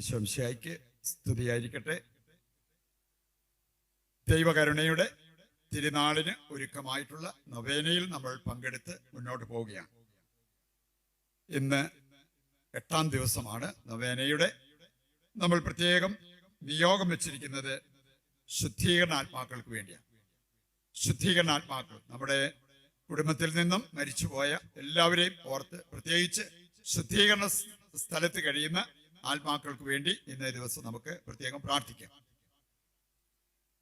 ഈശോംശായിക്ക് സ്തുതിയായിരിക്കട്ടെ. ദൈവകരുണയുടെ തിരുനാളിന് ഒരുക്കമായിട്ടുള്ള നൊവേനയിൽ നമ്മൾ പങ്കെടുത്ത് മുന്നോട്ട് പോവുകയാണ്. ഇന്ന് എട്ടാം ദിവസമാണ് നൊവേനയുടെ നമ്മൾ പ്രത്യേകം നിയോഗം വെച്ചിരിക്കുന്നത് ശുദ്ധീകരണാത്മാക്കൾക്ക് വേണ്ടിയാണ്. ശുദ്ധീകരണാത്മാക്കൾ നമ്മുടെ കുടുംബത്തിൽ നിന്നും മരിച്ചുപോയ എല്ലാവരെയും ഓർത്ത് പ്രത്യേകിച്ച് ശുദ്ധീകരണ സ്ഥലത്ത് കഴിയുന്ന ആത്മാക്കൾക്ക് വേണ്ടി ഇന്നേ ദിവസം നമുക്ക് പ്രത്യേകം പ്രാർത്ഥിക്കാം.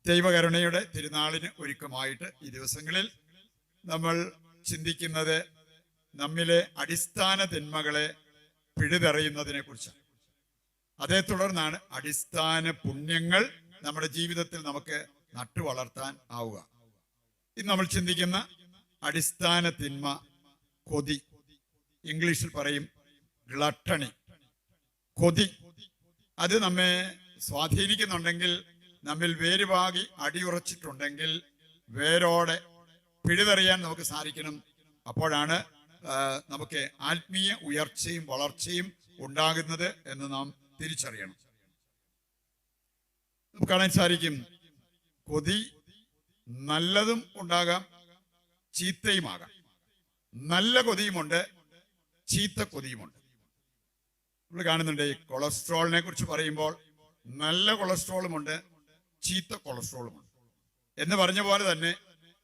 ദൈവകരുണയുടെ തിരുനാളിന് ഒരുക്കമായിട്ട് ഈ ദിവസങ്ങളിൽ നമ്മൾ ചിന്തിക്കുന്നത് നമ്മിലെ അടിസ്ഥാന തിന്മകളെ പിഴുതെറിയുന്നതിനെ കുറിച്ചാണ്. അതേ തുടർന്നാണ് അടിസ്ഥാന പുണ്യങ്ങൾ നമ്മുടെ ജീവിതത്തിൽ നമുക്ക് നട്ടു വളർത്താൻ ആവുക. ഇന്ന് നമ്മൾ ചിന്തിക്കുന്ന അടിസ്ഥാന തിന്മ കൊതി. ഇംഗ്ലീഷിൽ പറയും ഗ്ലട്ടണി കൊതി. അത് നമ്മെ സ്വാധീനിക്കുന്നുണ്ടെങ്കിൽ നമ്മിൽ വേരുപാകി അടിയുറച്ചിട്ടുണ്ടെങ്കിൽ വേരോടെ പിഴുതെറിയാൻ നമുക്ക് സാധിക്കണം. അപ്പോഴാണ് നമുക്ക് ആത്മീയ ഉയർച്ചയും വളർച്ചയും ഉണ്ടാകുന്നത് എന്ന് നാം തിരിച്ചറിയണം. നമുക്ക് കാണാൻ സാധിക്കും കൊതി നല്ലതും ഉണ്ടാകാം ചീത്തയുമാകാം. നല്ല കൊതിയുമുണ്ട് ചീത്ത കൊതിയുമുണ്ട്. നമ്മൾ കാണുന്നുണ്ട് ഈ കൊളസ്ട്രോളിനെ കുറിച്ച് പറയുമ്പോൾ നല്ല കൊളസ്ട്രോളുമുണ്ട് ചീത്ത കൊളസ്ട്രോളുമുണ്ട്. എന്ന് പറഞ്ഞ പോലെ തന്നെ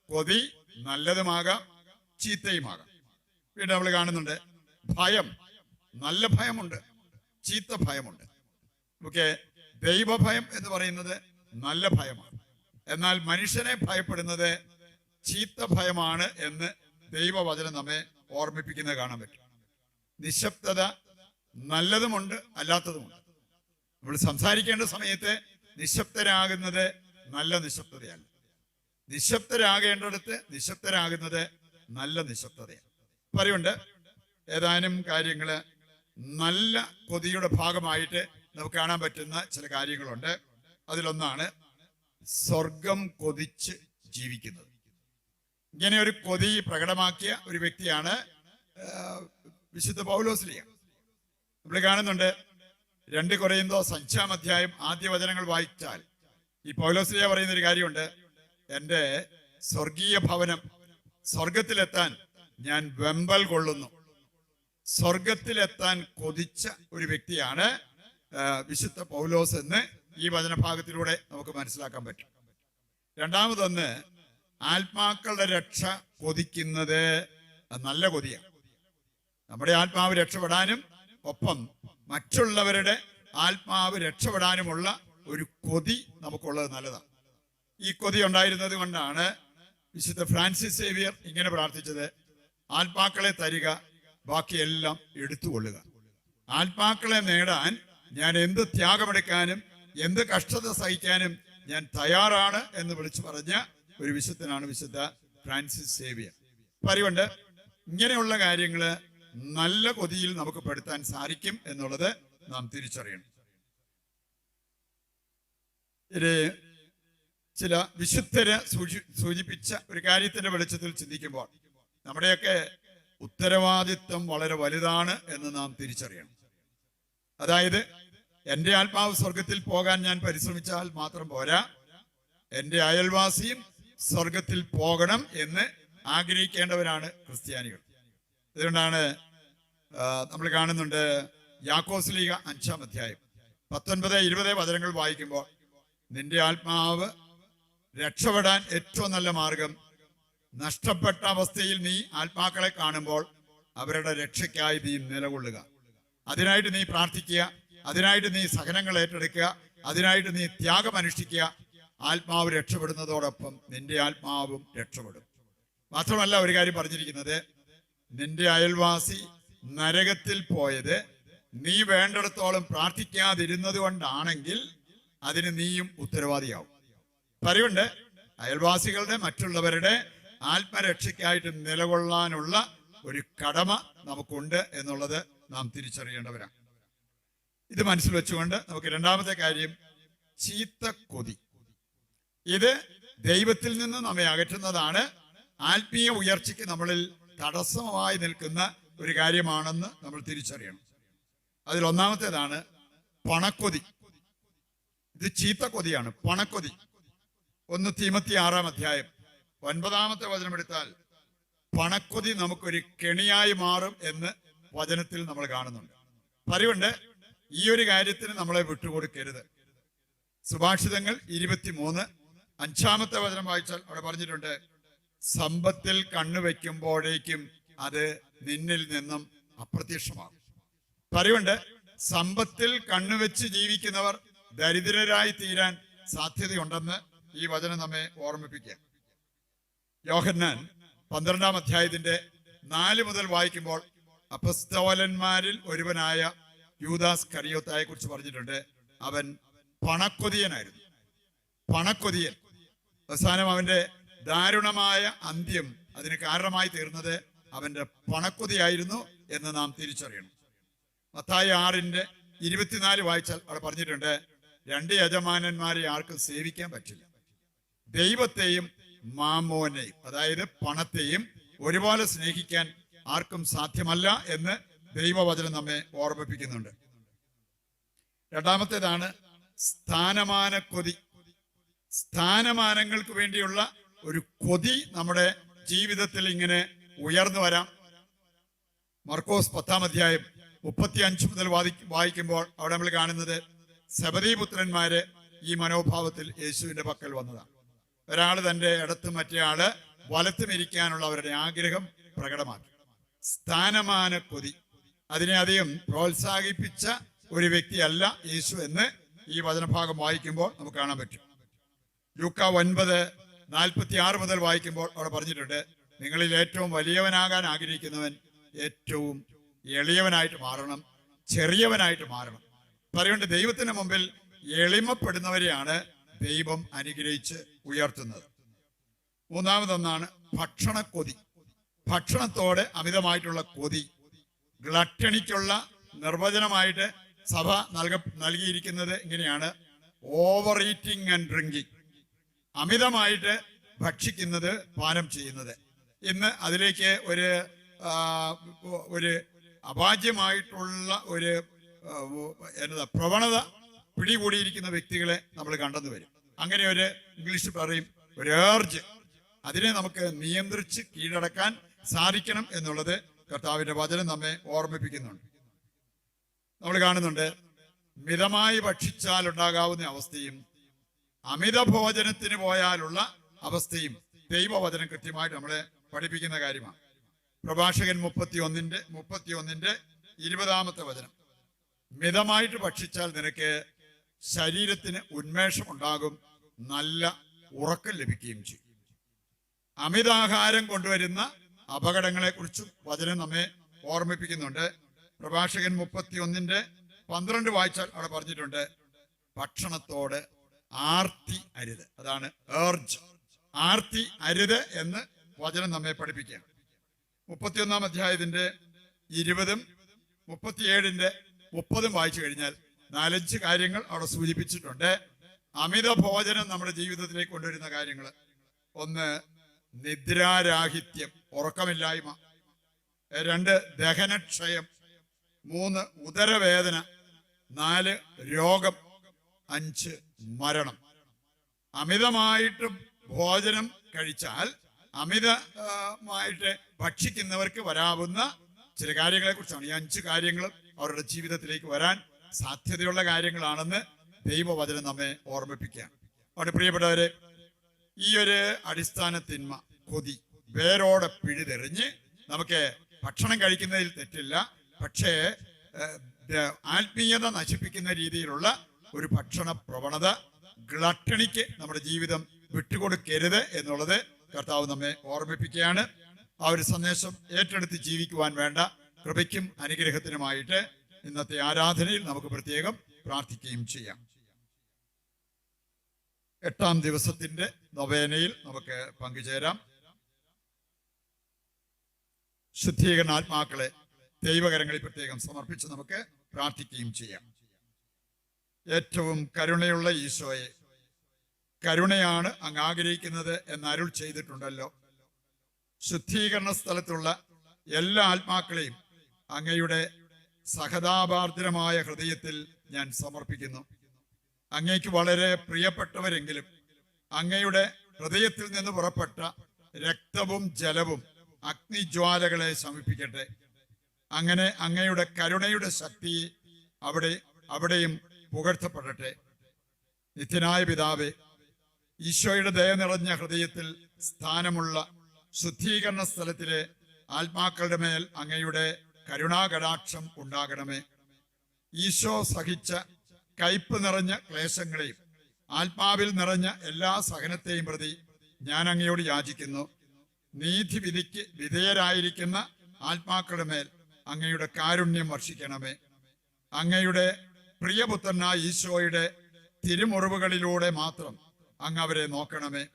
കൊതി നല്ലതുമാകാം ചീത്തയുമാകാം. വീണ്ടും നമ്മൾ കാണുന്നുണ്ട് ഭയം നല്ല ഭയമുണ്ട് ചീത്ത ഭയമുണ്ട്. ഓക്കെ ദൈവഭയം എന്ന് പറയുന്നത് നല്ല ഭയമാണ്. എന്നാൽ മനുഷ്യനെ ഭയപ്പെടുന്നത് ചീത്ത ഭയമാണ് എന്ന് ദൈവവചനം നമ്മെ ഓർമ്മിപ്പിക്കുന്നത് കാണാൻ പറ്റും. നിശബ്ദത നല്ലതുമുണ്ട് അല്ലാത്തതുമുണ്ട്. നമ്മൾ സംസാരിക്കേണ്ട സമയത്ത് നിശബ്ദരാകുന്നത് നല്ല നിശബ്ദതയല്ല നിശബ്ദരാകേണ്ടടുത്ത് നിശബ്ദരാകുന്നത് നല്ല നിശബ്ദതയാണ്. പറയുണ്ട് ഏതാനും കാര്യങ്ങൾ നല്ല കൊതിയുടെ ഭാഗമായിട്ട് നമുക്ക് കാണാൻ പറ്റുന്ന ചില കാര്യങ്ങളുണ്ട്. അതിലൊന്നാണ് സ്വർഗം കൊതിച്ച് ജീവിക്കുന്നത്. ഇങ്ങനെ ഒരു കൊതി പ്രകടമാക്കിയ ഒരു വ്യക്തിയാണ് വിശുദ്ധ പൗലോസ്ലിയ നമ്മൾ കാണുന്നുണ്ട് രണ്ട് കുറയുന്നോ അഞ്ചാം അധ്യായം ആദ്യ വചനങ്ങൾ വായിച്ചാൽ. ഈ പൗലോസ്ലിയ പറയുന്ന ഒരു കാര്യമുണ്ട്. എന്റെ സ്വർഗീയ ഭവനം സ്വർഗത്തിലെത്താൻ ഞാൻ വെമ്പൽ കൊള്ളുന്നു. സ്വർഗത്തിലെത്താൻ കൊതിച്ച ഒരു വ്യക്തിയാണ് വിശുദ്ധ പൗലോസ് എന്ന് ഈ വചനഭാഗത്തിലൂടെ നമുക്ക് മനസ്സിലാക്കാൻ പറ്റും. രണ്ടാമതൊന്ന് ആത്മാക്കളുടെ രക്ഷ കൊതിക്കുന്നത് നല്ല കൊതിയാണ്. നമ്മുടെ ആത്മാവ് രക്ഷപ്പെടാനും ഒപ്പം മറ്റുള്ളവരുടെ ആത്മാവ് രക്ഷപ്പെടാനുമുള്ള ഒരു കൊതി നമുക്കുള്ളത് നല്ലതാണ്. ഈ കൊതി ഉണ്ടായിരുന്നത് കൊണ്ടാണ് വിശുദ്ധ ഫ്രാൻസിസ് സേവിയർ ഇങ്ങനെ പ്രാർത്ഥിച്ചത്. ആത്മാക്കളെ തരിക ബാക്കിയെല്ലാം എടുത്തുകൊള്ളുക. ആത്മാക്കളെ നേടാൻ ഞാൻ എന്ത് ത്യാഗമെടുക്കാനും എന്ത് കഷ്ടത സഹിക്കാനും ഞാൻ തയ്യാറാണ് എന്ന് വിളിച്ചു പറഞ്ഞ ഒരു വിശുദ്ധനാണ് വിശുദ്ധ ഫ്രാൻസിസ് സേവിയർ. പറയുണ്ട് ഇങ്ങനെയുള്ള കാര്യങ്ങൾ നല്ല കൊതിയിൽ നമുക്ക് പെടുത്താൻ സാധിക്കും എന്നുള്ളത് നാം തിരിച്ചറിയണം. ഇത് ചില വിശുദ്ധരെ സൂചി സൂചിപ്പിച്ച ഒരു കാര്യത്തിന്റെ വെളിച്ചത്തിൽ ചിന്തിക്കുമ്പോൾ നമ്മുടെയൊക്കെ ഉത്തരവാദിത്വം വളരെ വലുതാണ് എന്ന് നാം തിരിച്ചറിയണം. അതായത് എന്റെ ആത്മാവ് സ്വർഗത്തിൽ പോകാൻ ഞാൻ പരിശ്രമിച്ചാൽ മാത്രം പോരാ എന്റെ അയൽവാസിയും സ്വർഗത്തിൽ പോകണം എന്ന് ആഗ്രഹിക്കേണ്ടവരാണ് ക്രിസ്ത്യാനികൾ. അതുകൊണ്ടാണ് നമ്മൾ കാണുന്നുണ്ട് യാക്കോസ് ലീഗ അഞ്ചാം അധ്യായം. പത്തൊൻപത് ഇരുപത് വചനങ്ങൾ വായിക്കുമ്പോൾ നിന്റെ ആത്മാവ് രക്ഷപ്പെടാൻ ഏറ്റവും നല്ല മാർഗം നഷ്ടപ്പെട്ട അവസ്ഥയിൽ നീ ആത്മാക്കളെ കാണുമ്പോൾ അവരുടെ രക്ഷയ്ക്കായി നീ നിലകൊള്ളുക. അതിനായിട്ട് നീ പ്രാർത്ഥിക്കുക അതിനായിട്ട് നീ സഹനങ്ങൾ ഏറ്റെടുക്കുക അതിനായിട്ട് നീ ത്യാഗം അനുഷ്ഠിക്കുക. ആത്മാവ് രക്ഷപ്പെടുന്നതോടൊപ്പം നിന്റെ ആത്മാവും രക്ഷപ്പെടും. മാത്രമല്ല ഒരു കാര്യം പറഞ്ഞിരിക്കുന്നത് നിന്റെ അയൽവാസി നരകത്തിൽ പോയത് നീ വേണ്ടിടത്തോളം പ്രാർത്ഥിക്കാതിരുന്നത് കൊണ്ടാണെങ്കിൽ അതിന് നീയും ഉത്തരവാദിയാവും. പറയുണ്ട് അയൽവാസികളുടെ മറ്റുള്ളവരുടെ ആത്മരക്ഷയ്ക്കായിട്ട് നിലകൊള്ളാനുള്ള ഒരു കടമ നമുക്കുണ്ട് എന്നുള്ളത് നാം തിരിച്ചറിയേണ്ടവരാണ്. ഇത് മനസ്സിൽ വെച്ചുകൊണ്ട് നമുക്ക് രണ്ടാമത്തെ കാര്യം ചീത്ത കൊതി. ഇത് ദൈവത്തിൽ നിന്ന് നമ്മെ അകറ്റുന്നതാണ്. ആത്മീയ ഉയർച്ചയ്ക്ക് നമ്മളിൽ തടസ്സമായി നിൽക്കുന്ന ഒരു കാര്യമാണെന്ന് നമ്മൾ തിരിച്ചറിയണം. അതിൽ ഒന്നാമത്തേതാണ് പണക്കൊതി. ഇത് ചീത്ത കൊതിയാണ് പണക്കൊതി. ഒന്ന് തീമത്തി ആറാം അധ്യായം. ഒൻപതാമത്തെ വചനം എടുത്താൽ പണക്കൊതി നമുക്കൊരു കെണിയായി മാറും എന്ന് വചനത്തിൽ നമ്മൾ കാണുന്നുണ്ട്. പറയുണ്ട് ഈ ഒരു കാര്യത്തിന് നമ്മളെ വിട്ടുകൊടുക്കരുത്. സുഭാഷിതങ്ങൾ ഇരുപത്തിമൂന്ന് അഞ്ചാമത്തെ വചനം വായിച്ചാൽ അവിടെ പറഞ്ഞിട്ടുണ്ട് സമ്പത്തിൽ കണ്ണുവെക്കുമ്പോഴേക്കും അത് നിന്നിൽ നിന്നും അപ്രത്യക്ഷമാകും. പറയുണ്ട് സമ്പത്തിൽ കണ്ണുവെച്ച് ജീവിക്കുന്നവർ ദരിദ്രരായി തീരാൻ സാധ്യതയുണ്ടെന്ന് ഈ വചനം നമ്മെ ഓർമ്മിപ്പിക്കുക. യോഹന്നാൻ പന്ത്രണ്ടാം അധ്യായത്തിന്റെ നാല് മുതൽ വായിക്കുമ്പോൾ അപസ്തോലന്മാരിൽ ഒരുവനായ യൂദാസ് കറിയോത്തായെ കുറിച്ച് പറഞ്ഞിട്ടുണ്ട്. അവൻ പണക്കൊതിയനായിരുന്നു. പണക്കൊതിയൻ. അവസാനം അവന്റെ ദാരുണമായ അന്ത്യം അതിന് കാരണമായി തീർന്നത് അവന്റെ പണക്കുതിയായിരുന്നു എന്ന് നാം തിരിച്ചറിയണം. മത്തായി ആറിന്റെ ഇരുപത്തിനാല് വായിച്ചാൽ അവിടെ പറഞ്ഞിട്ടുണ്ട് രണ്ട് യജമാനന്മാരെ ആർക്കും സേവിക്കാൻ പറ്റില്ല. ദൈവത്തെയും മാമോനെയും അതായത് പണത്തെയും ഒരുപോലെ സ്നേഹിക്കാൻ ആർക്കും സാധ്യമല്ല എന്ന് ദൈവവചനം നമ്മെ ഓർമ്മിപ്പിക്കുന്നുണ്ട്. രണ്ടാമത്തേതാണ് സ്ഥാനമാനക്കൊതി. സ്ഥാനമാനങ്ങൾക്ക് വേണ്ടിയുള്ള ഒരു കൊതി നമ്മുടെ ജീവിതത്തിൽ ഇങ്ങനെ ഉയർന്നു വരാം. മർക്കോസ് പത്താം അധ്യായം മുപ്പത്തി അഞ്ച് മുതൽ വായിക്കുമ്പോൾ അവിടെ നമ്മൾ കാണുന്നത് ശബരീപുത്രന്മാര് ഈ മനോഭാവത്തിൽ യേശുവിന്റെ പക്കൽ വന്നതാണ് ഒരാൾ തന്റെ ഇടത്തും മറ്റേ ആൾ വലത്തും അവരുടെ ആഗ്രഹം പ്രകടമാക്കി. സ്ഥാനമാന കൊതി. അതിനെ അധികം പ്രോത്സാഹിപ്പിച്ച ഒരു വ്യക്തിയല്ല യേശു എന്ന് ഈ വചനഭാഗം വായിക്കുമ്പോൾ നമുക്ക് കാണാൻ പറ്റും. ലൂക്ക ഒൻപത് നാൽപ്പത്തി ആറ് മുതൽ വായിക്കുമ്പോൾ അവിടെ പറഞ്ഞിട്ടുണ്ട് നിങ്ങളിൽ ഏറ്റവും വലിയവനാകാൻ ആഗ്രഹിക്കുന്നവൻ ഏറ്റവും എളിയവനായിട്ട് മാറണം ചെറിയവനായിട്ട് മാറണം. പറയുകൊണ്ട് ദൈവത്തിന് മുമ്പിൽ എളിമപ്പെടുന്നവരെയാണ് ദൈവം അനുഗ്രഹിച്ച് ഉയർത്തുന്നത്. മൂന്നാമതൊന്നാണ് ഭക്ഷണക്കൊതി. ഭക്ഷണത്തോട് അമിതമായിട്ടുള്ള കൊതി ഗ്ലട്ടണിക്കുള്ള നിർവചനമായിട്ട് സഭ നൽക നൽകിയിരിക്കുന്നത് ഇങ്ങനെയാണ് ഓവർ ഈറ്റിംഗ് ആൻഡ് ഡ്രിങ്കിങ്. അമിതമായിട്ട് ഭക്ഷിക്കുന്നത് പാനം ചെയ്യുന്നത്. ഇന്ന് അതിലേക്ക് ഒരു ഒരു അപാജ്യമായിട്ടുള്ള ഒരു എന്താ പ്രവണത പിടികൂടിയിരിക്കുന്ന വ്യക്തികളെ നമ്മൾ കണ്ടെന്ന് വരും. അങ്ങനെ ഒരു ഇംഗ്ലീഷ് പറയും ഒരു ഏർജ് അതിനെ നമുക്ക് നിയന്ത്രിച്ച് കീഴടക്കാൻ സാധിക്കണം എന്നുള്ളത് കർത്താവിന്റെ വചനം നമ്മെ ഓർമ്മിപ്പിക്കുന്നുണ്ട്. നമ്മൾ കാണുന്നുണ്ട് മിതമായി ഭക്ഷിച്ചാൽ ഉണ്ടാകാവുന്ന അവസ്ഥയും അമിത ഭോജനത്തിന് പോയാലുള്ള അവസ്ഥയും ദൈവവചനം കൃത്യമായിട്ട് നമ്മളെ പഠിപ്പിക്കുന്ന കാര്യമാണ്. പ്രഭാഷകൻ മുപ്പത്തി ഒന്നിന്റെ മുപ്പത്തി ഒന്നിന്റെ ഇരുപതാമത്തെ വചനം. മിതമായിട്ട് ഭക്ഷിച്ചാൽ നിനക്ക് ശരീരത്തിന് ഉന്മേഷം ഉണ്ടാകും നല്ല ഉറക്കം ലഭിക്കുകയും ചെയ്യും. അമിതാഹാരം കൊണ്ടുവരുന്ന അപകടങ്ങളെ കുറിച്ചും വചനം നമ്മെ ഓർമ്മിപ്പിക്കുന്നുണ്ട്. പ്രഭാഷകൻ മുപ്പത്തി ഒന്നിന്റെ പന്ത്രണ്ട് വായിച്ചാൽ അവിടെ പറഞ്ഞിട്ടുണ്ട് ഭക്ഷണത്തോട് ആർത്തി അരുത്. അതാണ് ഏർജ് ആർത്തി അരുത് എന്ന് വചനം നമ്മെ പഠിപ്പിക്കുകയാണ്. മുപ്പത്തിയൊന്നാം അധ്യായത്തിന്റെ ഇരുപതും മുപ്പത്തിയേഴിന്റെ മുപ്പതും വായിച്ചു കഴിഞ്ഞാൽ നാലഞ്ച് കാര്യങ്ങൾ അവിടെ സൂചിപ്പിച്ചിട്ടുണ്ട്. അമിത ഭോജനം നമ്മുടെ ജീവിതത്തിലേക്ക് കൊണ്ടുവരുന്ന കാര്യങ്ങൾ. ഒന്ന് നിദ്രാരാഹിത്യം ഉറക്കമില്ലായ്മ. രണ്ട് ദഹനക്ഷയം. മൂന്ന് ഉദരവേദന. നാല് രോഗം. അഞ്ച് മരണം. അമിതമായിട്ട് ഭോജനം കഴിച്ചാൽ അമിതമായിട്ട് ഭക്ഷിക്കുന്നവർക്ക് വരാവുന്ന ചില കാര്യങ്ങളെ കുറിച്ചാണ് ഈ അഞ്ച് കാര്യങ്ങൾ അവരുടെ ജീവിതത്തിലേക്ക് വരാൻ സാധ്യതയുള്ള കാര്യങ്ങളാണെന്ന് ദൈവവചനം നമ്മെ ഓർമ്മിപ്പിക്കുകയാണ്. അവിടെ പ്രിയപ്പെട്ടവരെ ഈ ഒരു അടിസ്ഥാന തിന്മ കൊതി വേരോടെ പിഴുതെറിഞ്ഞ് നമുക്ക് ഭക്ഷണം കഴിക്കുന്നതിൽ തെറ്റില്ല. പക്ഷേ ആത്മീയത നശിപ്പിക്കുന്ന രീതിയിലുള്ള ഒരു ഭക്ഷണ പ്രവണത ഗ്ലട്ടണിക്ക് നമ്മുടെ ജീവിതം വിട്ടുകൊടുക്കരുത് എന്നുള്ളത് കർത്താവ് നമ്മെ ഓർമ്മിപ്പിക്കുകയാണ്. ആ ഒരു സന്ദേശം ഏറ്റെടുത്ത് ജീവിക്കുവാൻ വേണ്ട കൃപയ്ക്കും അനുഗ്രഹത്തിനുമായിട്ട് ഇന്നത്തെ ആരാധനയിൽ നമുക്ക് പ്രത്യേകം പ്രാർത്ഥിക്കുകയും ചെയ്യാം. എട്ടാം ദിവസത്തിന്റെ നൊവേനയിൽ നമുക്ക് പങ്കുചേരാം. ശുദ്ധീകരണ ആത്മാക്കളെ ദൈവകരങ്ങളിൽ പ്രത്യേകം സമർപ്പിച്ച് നമുക്ക് പ്രാർത്ഥിക്കുകയും ചെയ്യാം. ഏറ്റവും കരുണയുള്ള ഈശോയെ. കരുണയാണ് അങ്ങ് ആഗ്രഹിക്കുന്നത് എന്ന് അരുൾ ചെയ്തിട്ടുണ്ടല്ലോ. ശുദ്ധീകരണ സ്ഥലത്തുള്ള എല്ലാ ആത്മാക്കളെയും അങ്ങയുടെ സഹതാപാർദ്രമായ ഹൃദയത്തിൽ ഞാൻ സമർപ്പിക്കുന്നു. അങ്ങേക്ക് വളരെ പ്രിയപ്പെട്ടവരെങ്കിലും അങ്ങയുടെ ഹൃദയത്തിൽ നിന്ന് പുറപ്പെട്ട രക്തവും ജലവും അഗ്നിജ്വാലകളെ ശമിപ്പിക്കട്ടെ. അങ്ങനെ അങ്ങയുടെ കരുണയുടെ ശക്തി അവിടെ അവിടെയും പുകഴ്ത്തപ്പെടട്ടെ. നിത്യനായ പിതാവെ ഈശോയുടെ ദയ നിറഞ്ഞ ഹൃദയത്തിൽ സ്ഥാനമുള്ള ശുദ്ധീകരണ സ്ഥലത്തിലെ ആത്മാക്കളുടെ മേൽ അങ്ങയുടെ കരുണാകടാക്ഷം ഉണ്ടാകണമേ. ഈശോ സഹിച്ച കയ്പ് നിറഞ്ഞ ക്ലേശങ്ങളെയും ആത്മാവിൽ നിറഞ്ഞ എല്ലാ സഹനത്തെയും പ്രതി ഞാൻ അങ്ങയോട് യാചിക്കുന്നു. നീതി വിധിക്ക് വിധേയരായിരിക്കുന്ന ആത്മാക്കളുടെ മേൽ അങ്ങയുടെ കാരുണ്യം വർഷിക്കണമേ. അങ്ങയുടെ പ്രിയപുത്രനായ ഈശോയുടെ തിരുമുറിവുകളിലൂടെ മാത്രം അങ്ങ് അവരെ നോക്കണമേ.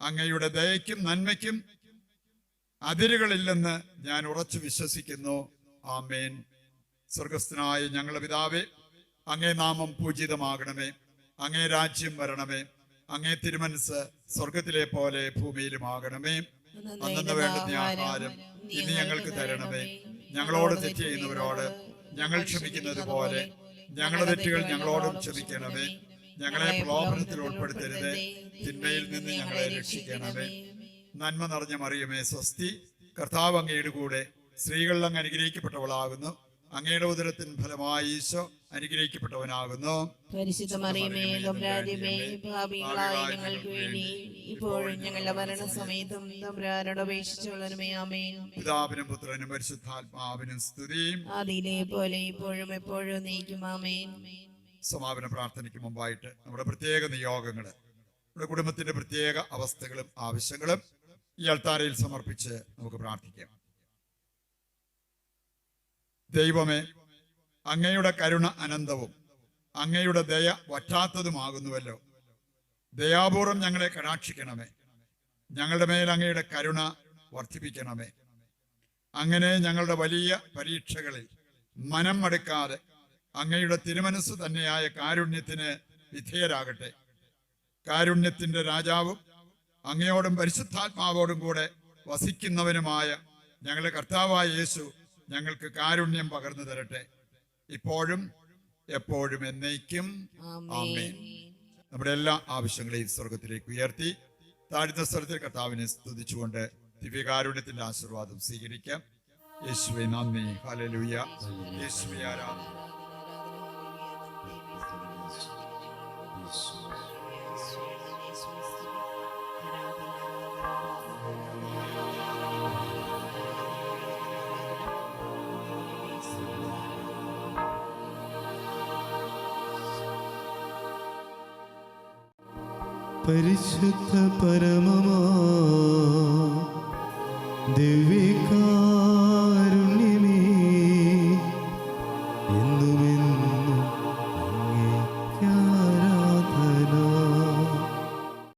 അങ്ങയുടെ ദയക്കും നന്മയ്ക്കും അതിരുകളില്ലെന്ന് ഞാൻ ഉറച്ചു വിശ്വസിക്കുന്നു. ആമേൻ. സ്വർഗസ്ഥനായ ഞങ്ങളുടെ പിതാവേ അങ്ങേ നാമം പൂജിതമാകണമേ. അങ്ങേ രാജ്യം വരണമേ. അങ്ങേ തിരുമനസ് സ്വർഗത്തിലെ പോലെ ഭൂമിയിലുമാകണമേ. അന്നു വേണ്ടുന്ന ആഹാരം ഇനി ഞങ്ങൾക്ക് തരണമേ. ഞങ്ങളോട് തെറ്റ് ചെയ്യുന്നവരോട് ഞങ്ങൾ ക്ഷമിക്കുന്നത് പോലെ ഞങ്ങളുടെ തെറ്റുകൾ ഞങ്ങളോടും ക്ഷമിക്കണമേ. ഞങ്ങളെ പ്രലോഭനത്തിൽ ഉൾപ്പെടുത്തരുത്. തിന്മയിൽ നിന്ന് ഞങ്ങളെ രക്ഷിക്കണമേ. നന്മ നിറഞ്ഞ മറിയമേ സ്വസ്തി കർത്താവ് അങ്ങയുടെ കൂടെ സ്ത്രീകളിൽ അങ്ങ് അനുഗ്രഹിക്കപ്പെട്ടവളാകുന്നു. അങ്ങയുടെ ഉദരത്തിൻ ഫലമായി ഈശോ അനുഗ്രഹിക്കപ്പെട്ടവനാകുന്നു. പരിശുദ്ധ മറിയമേ തമ്പുരാന്റെമേ ഭാവികളായ ഞങ്ങൾക്ക് വേണ്ടി ഇപ്പോഴും ഞങ്ങളുടെ മരണസമയത്തും തമ്പുരാനോട് അപേക്ഷിച്ചുള്ളവരുമേ ആമേൻ. പിതാവിനും പുത്രനും പരിശുദ്ധാത്മാവിനും സ്തുതിയും. ആദിയിലെ പോലെ ഇപ്പോഴും എപ്പോഴും നീക്കും ആമേൻ. സമാപന പ്രാർത്ഥനയ്ക്ക് മുമ്പായിട്ട് നമ്മുടെ പ്രത്യേക നിയോഗങ്ങൾ നമ്മുടെ കുടുംബത്തിന്റെ പ്രത്യേക അവസ്ഥകളും ആവശ്യങ്ങളും ഈ അൾത്താരയിൽ സമർപ്പിച്ച് നമുക്ക് പ്രാർത്ഥിക്കാം. ദൈവമേ അങ്ങയുടെ കരുണ അനന്തവും അങ്ങയുടെ ദയ വറ്റാത്തതുമാകുന്നുവല്ലോ. ദയാപൂർവം ഞങ്ങളെ കടാക്ഷിക്കണമേ. ഞങ്ങളുടെ മേൽ അങ്ങയുടെ കരുണ വർദ്ധിപ്പിക്കണമേ. അങ്ങനെ ഞങ്ങളുടെ വലിയ പരീക്ഷകളിൽ മനം മടുക്കാതെ അങ്ങയുടെ തിരുമനസ് തന്നെയായ കാരുണ്യത്തിന് വിധേയരാകട്ടെ. കാരുണ്യത്തിന്റെ രാജാവും അങ്ങയോടും പരിശുദ്ധാത്മാവോടും കൂടെ വസിക്കുന്നവനുമായ ഞങ്ങളുടെ കർത്താവായ യേശു ഞങ്ങൾക്ക് കാരുണ്യം പകർന്നു തരട്ടെ. ഇപ്പോഴും എപ്പോഴും എന്നേക്കും ആമേൻ. ആമേൻ. നമ്മുടെ എല്ലാ ആവശ്യങ്ങളെയും സ്വർഗത്തിലേക്ക് ഉയർത്തി താഴ്ന്ന സ്ഥലത്തിൽ കർത്താവിനെ സ്തുതിച്ചുകൊണ്ട് ദിവ്യകാരുണ്യത്തിന്റെ ആശീർവാദം സ്വീകരിക്കാം. യേശുവെ നന്ദി. ഹല്ലേലൂയ. യേശുവെ ആരാധന. പരിശുദ്ധ പരമമാ. ദിവ്യകാ